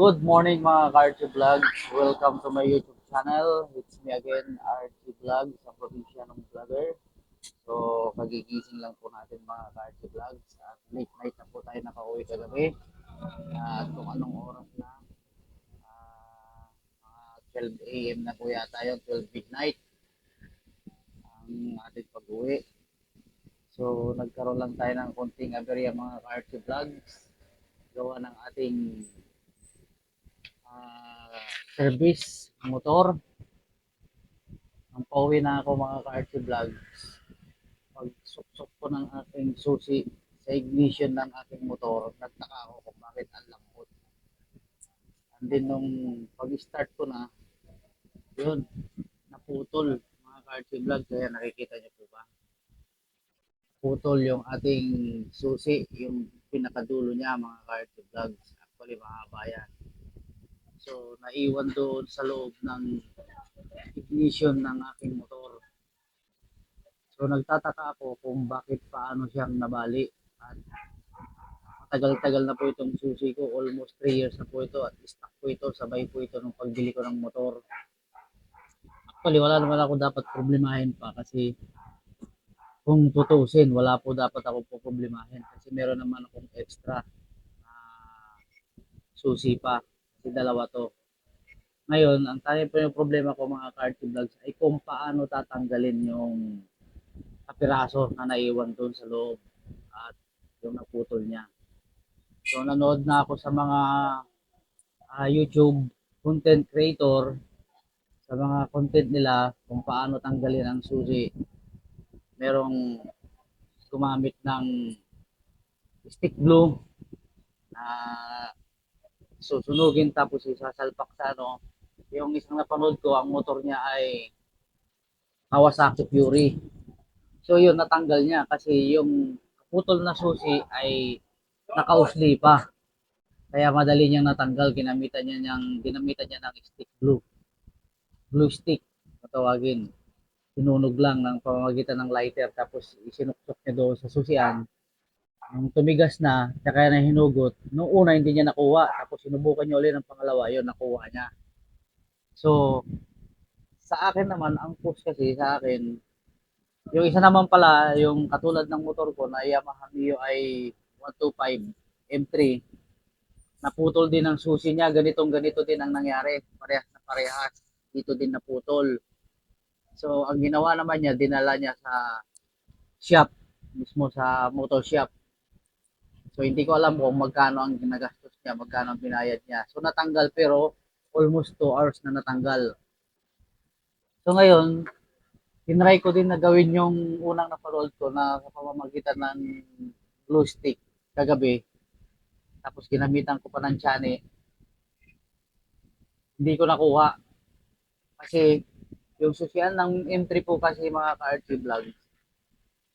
Good morning mga ka-RT Vlogs. Welcome to my YouTube channel. It's me again, RT Vlogs, ang probinsya ng vlogger. So, kagigising lang po natin mga ka-RT Vlogs. At late night na po tayo nakauwi kagabi. At kung anong oras na, ah, mga 12 a.m. na po yata yun, 12 midnight ang ating pag-uwi. So, nagkaroon lang tayo ng konting aberya mga ka-RT Vlogs. Gawa ng ating ah, service motor. Ang pauwi na ako mga ka-RT Vlogs. Pag suksok ko ng aking susi sa ignition ng aking motor, nagtaka ako kung bakit ang lambot. And then nung pag-start ko na, yun, naputol mga ka-RT Vlog. Kaya nakikita niyo po ba? Putol yung ating susi, yung pinakadulo niya mga ka-RT Vlogs. Actually, mahaba yan. So, naiwan doon sa loob ng ignition ng aking motor. So, nagtataka ako kung bakit paano siyang nabali. At matagal-tagal na po itong susi ko. Almost 3 years na po ito. At stock po ito. Sabay po ito nung pagbili ko ng motor. Actually, wala naman ako dapat problemahin pa kasi kung tutusin, wala po dapat ako po problemahin kasi meron naman akong extra na susi pa. Kasi dalawa to. Ngayon, ang tayo po yung problema ko mga Carty Vlogs ay kung paano tatanggalin yung kapiraso na naiwan doon sa loob at yung naputol niya. So, nanood na ako sa mga ah, YouTube content creator sa mga content nila kung paano tanggalin ang susi. Merong gumamit ng stick glue na susunugin tapos isasalpak sa ano. Yung isang napanood ko, ang motor niya ay Kawasaki Fury. So yun, natanggal niya kasi yung putol na susi ay nakausli pa. Kaya madali niyang natanggal, ginamitan niya niyang, ginamitan niya ng stick glue. Glue stick, matawagin. Sinunog lang ng pamamagitan ng lighter tapos isinuksok niya doon sa susian. Nung tumigas na, kaya na hinugot, nung una hindi niya nakuha, tapos sinubukan niya ulit ng pangalawa, yun, nakuha niya. So, sa akin naman, ang push kasi sa akin, yung isa naman pala, yung katulad ng motor ko na Yamaha Mio ay 125 M3, naputol din ang susi niya, ganitong ganito din ang nangyari, parehas na parehas, dito din naputol. So, ang ginawa naman niya, dinala niya sa shop, mismo sa motor shop. So, hindi ko alam kung magkano ang ginagastos niya, magkano ang binayad niya. So, natanggal pero almost 2 hours na natanggal. So, ngayon, tinry ko din na gawin yung unang napanood ko na sa pamamagitan ng glue stick kagabi. Tapos ginamitan ko pa ng tsane. Hindi ko nakuha. Kasi yung susian ng M3 po kasi mga ka-RT vlogs,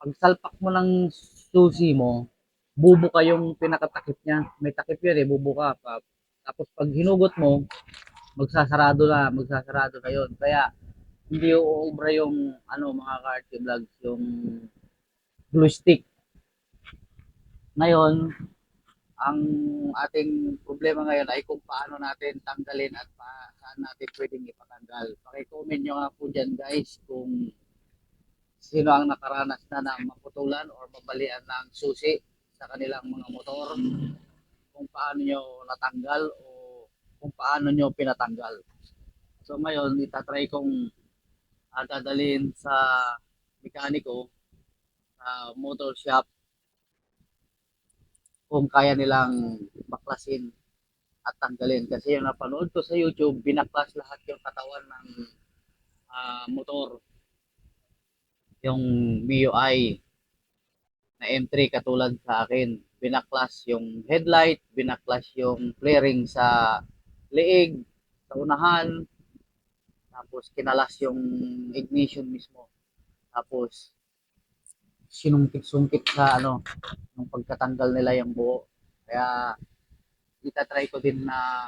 pag salpak mo ng susi mo, bubuka yung pinakatakip niya. May takip yun eh, bubuka. Tapos pag hinugot mo, magsasarado na, magsasarado na yun. Kaya hindi uubra yung ano mga ka-RT vlogs, yung glue stick. Ngayon, ang ating problema ngayon ay kung paano natin tanggalin at pa, saan natin pwedeng ipatanggal. Pakicomment nyo nga po dyan guys kung sino ang nakaranas na ng maputulan or mabalian ng susi sa kanilang mga motor. Kung paano nyo natanggal o kung paano nyo pinatanggal. So ngayon, itatry kong uh, dadalhin sa mekaniko sa motor shop kung kaya nilang baklasin at tanggalin. Kasi yung napanood ko sa YouTube, binaklas lahat yung katawan ng ah, motor. Yung MIUI na M3 katulad sa akin. Binaklas yung headlight, binaklas yung flaring sa leeg, sa unahan, tapos kinalas yung ignition mismo. Tapos sinungkit-sungkit sa ano, nung pagkatanggal nila yung buo. Kaya itatry ko din na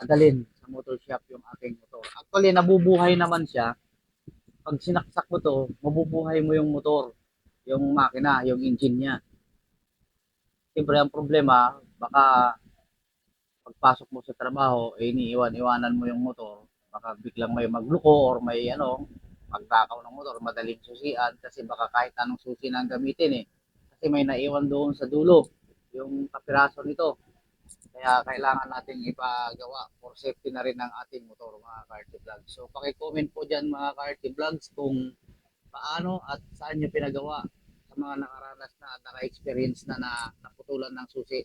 adalin sa motor shop yung aking motor. Actually, nabubuhay naman siya. Pag sinaksak mo to, mabubuhay mo yung motor, yung makina, yung engine niya. Siyempre, ang problema, baka pagpasok mo sa trabaho, eh, iniiwan-iwanan mo yung motor, baka biglang may magluko or may ano, pagtakaw ng motor, madaling susian kasi baka kahit anong susi na ang gamitin eh. Kasi may naiwan doon sa dulo, yung kapiraso nito. Kaya kailangan nating ipagawa for safety na rin ng ating motor mga Carty Vlogs. So paki-comment po dyan mga Carty Vlogs kung paano at saan nyo pinagawa mga nakaranas na at naka-experience na, na naputulan ng susi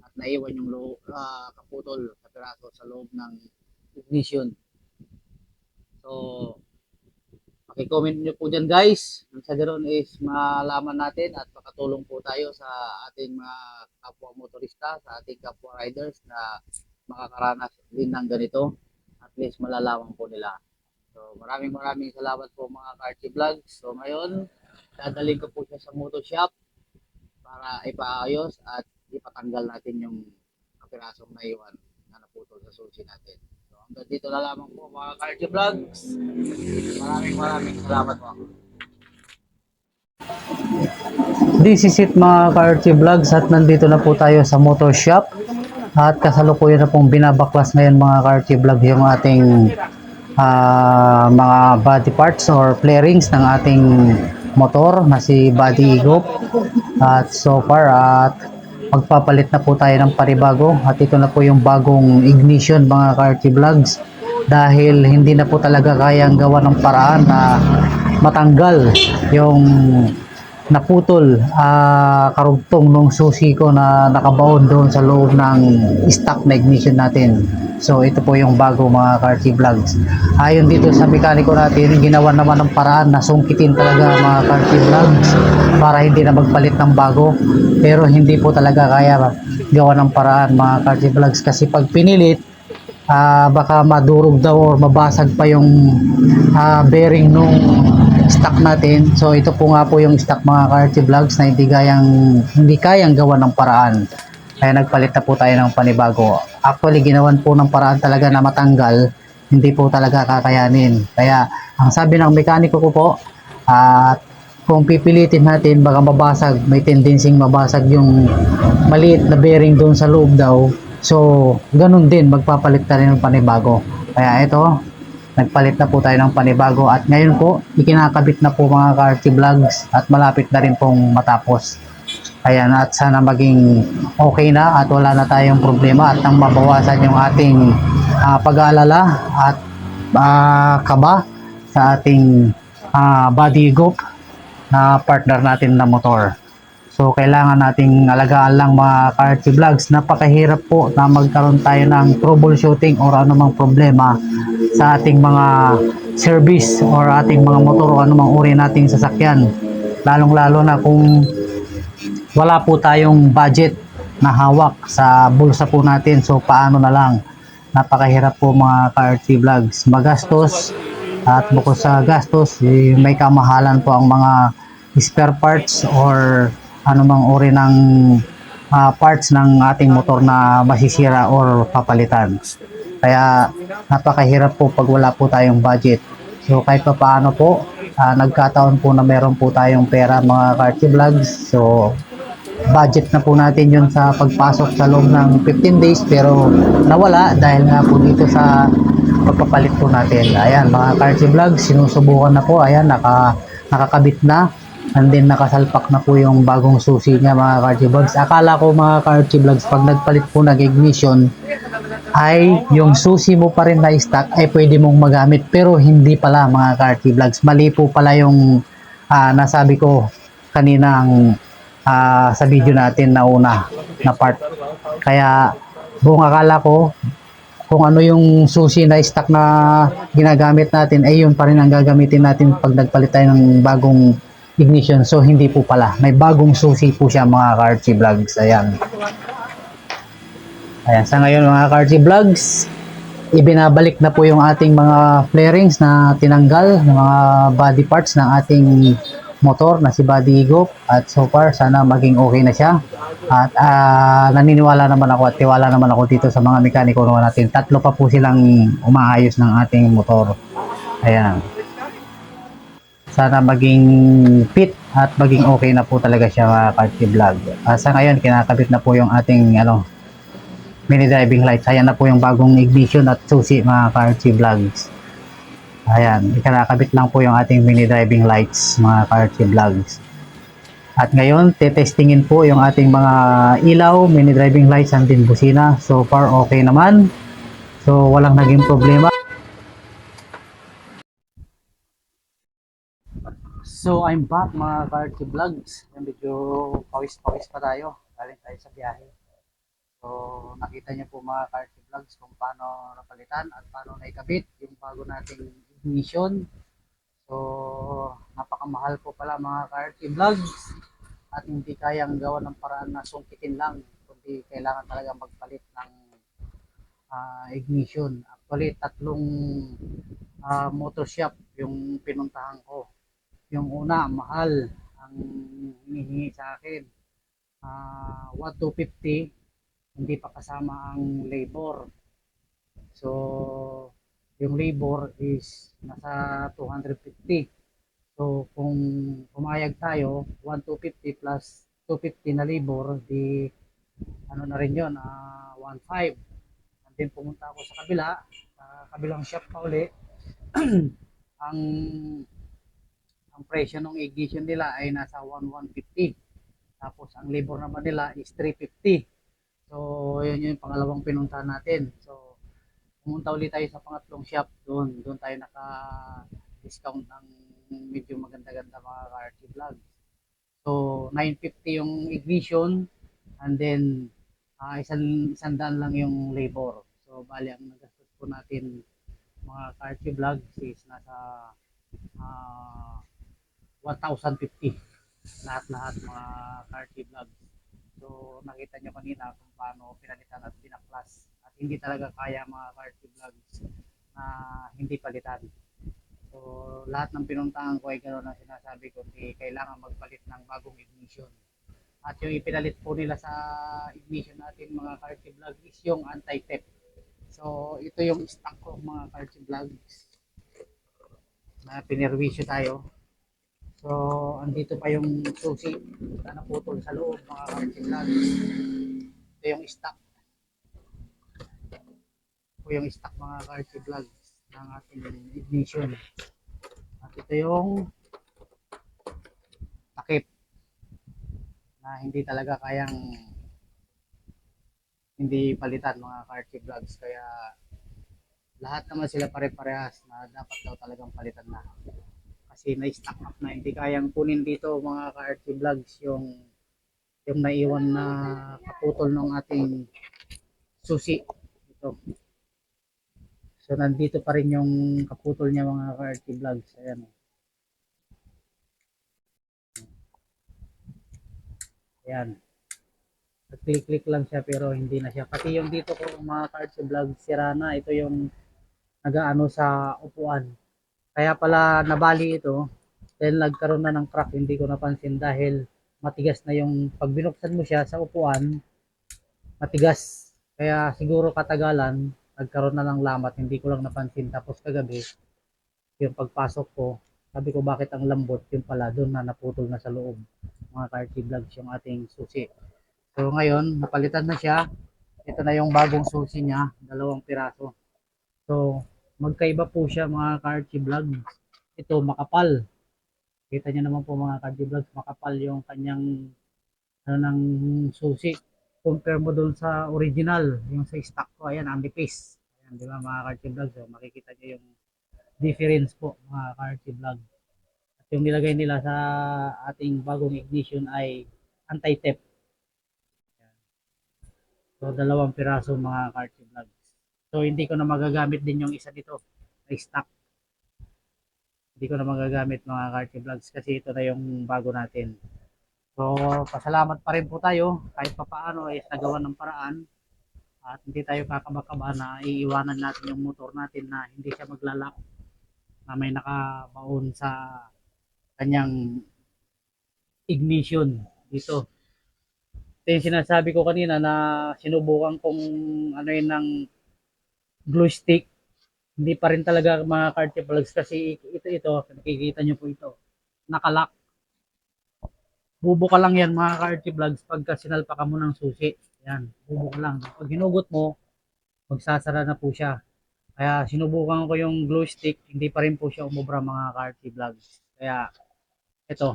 at naiwan yung lo, ah, kaputol sa piraso sa loob ng ignition. So, paki-comment nyo po dyan guys. Ang sa ganoon is malaman natin at makatulong po tayo sa ating mga kapwa motorista, sa ating kapwa riders na makakaranas din ng ganito. At least malalaman po nila. So, maraming maraming salamat po mga Carty Vlogs. So, ngayon, dadalhin ko po siya sa motor shop para ipaayos at ipatanggal natin yung kapirasong naiwan na naputol sa susi natin. So, hanggang dito na lamang po mga Carty Vlogs. Maraming maraming salamat po. This is it mga Carty Vlogs at nandito na po tayo sa motor shop at kasalukuyan na pong binabaklas ngayon mga Carty Vlog yung ating ah, mga body parts or flarings ng ating motor na si Body Igop. At so far at magpapalit na po tayo ng paribago. At ito na po yung bagong ignition mga Carty Vlogs. Dahil hindi na po talaga kayang gawa ng paraan na matanggal yung naputol ah, karugtong nung susi ko na nakabaon doon sa loob ng stock na ignition natin. So ito po yung bago mga Carty Vlogs. Ayon dito sa mekaniko natin, ginawa naman ng paraan na sungkitin talaga mga Carty Vlogs para hindi na magpalit ng bago. Pero hindi po talaga kaya gawa ng paraan mga Carty Vlogs kasi pag pinilit, ah, baka madurog daw or mabasag pa yung ah, bearing nung stock natin. So ito po nga po yung stock mga Carty Vlogs na hindi kayang hindi kayang gawa ng paraan. Kaya nagpalit na po tayo ng panibago. Actually ginawan po ng paraan talaga na matanggal, hindi po talaga kakayanin. Kaya ang sabi ng mekaniko ko po, at kung pipilitin natin baka mabasag, may tendensing mabasag yung maliit na bearing doon sa loob daw. So, ganun din, magpapalit ka rin ng panibago. Kaya ito, nagpalit na po tayo ng panibago at ngayon po ikinakabit na po mga Carty Vlogs at malapit na rin pong matapos. Ayan at sana maging okay na at wala na tayong problema at nang mabawasan yung ating ah, pag-aalala at ah, kaba sa ating ah, body group na partner natin na motor So, kailangan nating alagaan lang mga Carty Vlogs. Napakahirap po na magkaroon tayo ng troubleshooting or anumang problema sa ating mga service or ating mga motor o anumang uri nating sasakyan. Lalong-lalo na kung wala po tayong budget na hawak sa bulsa po natin. So, paano na lang? Napakahirap po mga Carty Vlogs. Magastos at bukod sa gastos, eh, may kamahalan po ang mga spare parts or anumang uri ng ah, parts ng ating motor na masisira or papalitan. Kaya napakahirap po pag wala po tayong budget. So kahit pa paano po, ah, nagkataon po na meron po tayong pera mga Carty Vlogs. So budget na po natin yun sa pagpasok sa loob ng 15 days pero nawala dahil nga po dito sa pagpapalit po natin. Ayan mga Carty Vlogs, sinusubukan na po. Ayan, naka, nakakabit na. And then nakasalpak na po yung bagong susi niya mga Carty Vlogs. Akala ko mga Carty Vlogs, pag nagpalit po nag-ignition, ay yung susi mo pa rin na stock ay pwede mong magamit. Pero hindi pala mga Carty Vlogs. Mali po pala yung ah, nasabi ko kaninang ah, sa video natin na una na part. Kaya buong akala ko kung ano yung susi na stock na ginagamit natin ay yun pa rin ang gagamitin natin pag nagpalit tayo ng bagong ignition. So, hindi po pala. May bagong susi po siya mga Carchi Vlogs. Ayan. Ayan. Sa ngayon mga Carchi Vlogs, ibinabalik na po yung ating mga flarings na tinanggal, ng mga body parts ng ating motor na si Body Igop at so far sana maging okay na siya at ah, naniniwala naman ako at tiwala naman ako dito sa mga mekaniko natin tatlo pa po silang umaayos ng ating motor ayan sana maging fit at maging okay na po talaga siya mga Carty Vlog. Ah, sa ngayon, kinakabit na po yung ating ano, mini driving lights. Ayan na po yung bagong ignition at susi mga ka-RC vlogs. Ayan, ikinakabit lang po yung ating mini driving lights mga ka-RC vlogs. At ngayon, tetestingin po yung ating mga ilaw, mini driving lights, and din busina. So far, okay naman. So, walang naging problema. So, I'm back mga ka-RC vlogs. Yan, Medyo pawis-pawis pa tayo. Galing tayo sa biyahe. So, nakita niyo po mga ka-RC vlogs kung paano napalitan at paano naikabit yung bago nating ignition. So, napakamahal po pala mga ka-RC vlogs at hindi kayang gawa ng paraan na sungkitin lang kundi kailangan talaga magpalit ng ah, ignition. Actually, tatlong ah, motor shop yung pinuntahan ko. Yung una, mahal ang hinihingi sa akin. Ah, 1,250 hindi pa kasama ang labor. So, yung labor is nasa 250. So, kung pumayag tayo, 1,250 plus 250 na labor, di ano na rin yun, ah 1,500. And then pumunta ako sa kabila, sa kabilang shop pa uli. ang ang presyo ng ignition nila ay nasa 1,150. Tapos ang labor naman nila is 350. So, yun yung pangalawang pinuntahan natin. So, pumunta ulit tayo sa pangatlong shop doon. Doon tayo naka-discount ng medyo maganda-ganda mga ka-RT vlogs. So, 950 yung ignition and then ah, isang, isang daan lang yung labor. So, bali ang nagastos po natin mga ka-RT vlogs is nasa ah 1,050 lahat-lahat mga ka-RT vlogs. So, nakita nyo kanina kung paano pinalitan at pinaklas. At hindi talaga kaya mga ka-RT vlogs na hindi palitan. So, lahat ng pinuntahan ko ay gano'n ang sinasabi ko, hindi kailangan magpalit ng bagong ignition. At yung ipinalit po nila sa ignition natin mga ka-RT vlogs is yung anti-theft. So, ito yung stock ko mga ka-RT vlogs na pinirwisyo tayo. So, andito pa yung susi na naputol sa loob, mga vlogs. Ito yung stock. Ito yung stock mga vlogs ng ating ignition. At ito yung takip na hindi talaga kayang hindi palitan mga ka-RT vlogs. Kaya lahat naman sila pare-parehas na dapat daw talagang palitan na kasi na-stack up na. Hindi kayang kunin dito mga ka-RT vlogs yung yung naiwan na kaputol ng ating susi. Ito. So nandito pa rin yung kaputol niya mga ka-RT vlogs. Ayan. O. ayan. Click-click lang siya pero hindi na siya. Pati yung dito ko mga ka-RT vlogs sira na. Ito yung nagaano sa upuan kaya pala nabali ito dahil nagkaroon na ng crack hindi ko napansin dahil matigas na yung pag binuksan mo siya sa upuan matigas. Kaya siguro katagalan nagkaroon na ng lamat hindi ko lang napansin. Tapos kagabi yung pagpasok ko sabi ko bakit ang lambot? Yung pala doon na naputol na sa loob. Mga karty vlogs yung ating susi. So ngayon napalitan na siya. Ito na yung bagong susi niya dalawang piraso. So magkaiba po siya mga ka-RT vlogs. Ito makapal. Kita niyo naman po mga ka-RT vlogs, makapal yung kanyang ano ng susi. Compare mo doon sa original, yung sa stock ko, ayan, nipis. Ayan, di ba mga ka-RT vlogs, so, makikita niyo yung difference po mga ka-RT vlog. At yung nilagay nila sa ating bagong ignition ay. Ayan. So, dalawang piraso mga ka-RT vlogs. So hindi ko na magagamit din yung isa dito na stock. Hindi ko na magagamit mga Carty Vlogs kasi ito na yung bago natin. So pasalamat pa rin po tayo kahit papaano ay nagawa ng paraan at hindi tayo kakabakaba na iiwanan natin yung motor natin na hindi siya maglalak na may nakabaon sa kanyang ignition dito. Ito yung sinasabi ko kanina na sinubukan kong ano yun ng glue stick hindi pa rin talaga mga card plugs kasi ito ito nakikita nyo po ito nakalock bubo ka lang yan mga ka-RT vlogs pagka sinalpa ka mo ng susi. Yan, bubo lang. Pag hinugot mo, magsasara na po siya. Kaya sinubukan ko yung glue stick, hindi pa rin po siya umubra mga ka-RT vlogs. Kaya ito,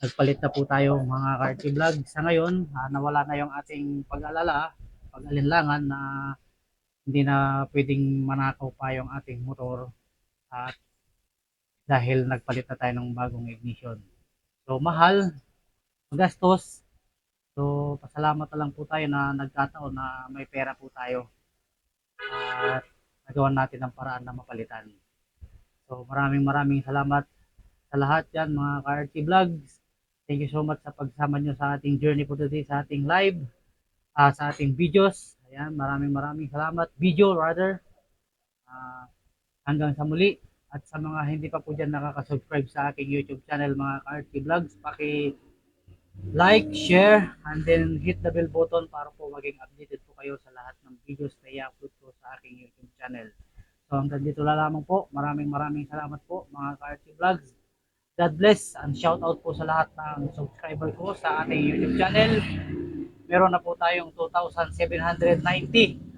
nagpalit na po tayo mga ka-RT vlogs. Sa ngayon, ah, nawala na yung ating pag-alala, pag-alinlangan na hindi na pwedeng manakaw pa yung ating motor at dahil nagpalit na tayo ng bagong ignition. So mahal, magastos. So pasalamat na lang po tayo na nagkataon na may pera po tayo. At nagawa natin ang paraan na mapalitan. So maraming maraming salamat sa lahat yan mga ka-RT Vlogs. Thank you so much sa pagsama nyo sa ating journey po today, sa ating live, ah, sa ating videos. Ayan, maraming maraming salamat. Video rather. Ah, hanggang sa muli. At sa mga hindi pa po dyan nakaka-subscribe sa aking YouTube channel mga ka-RT Vlogs, paki like, share, and then hit the bell button para po maging updated po kayo sa lahat ng videos na i-upload ko sa aking YouTube channel. So hanggang dito na lamang po. Maraming maraming salamat po mga ka-RT Vlogs. God bless and shout out po sa lahat ng subscriber ko sa ating YouTube channel. Meron na po tayong 2,790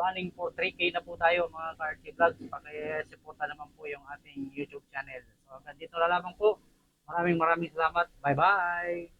running for 3K na po tayo mga ka-RT Vlogs. Pakisuporta naman po yung ating YouTube channel. So hanggang dito na lamang po. Maraming maraming salamat. Bye-bye!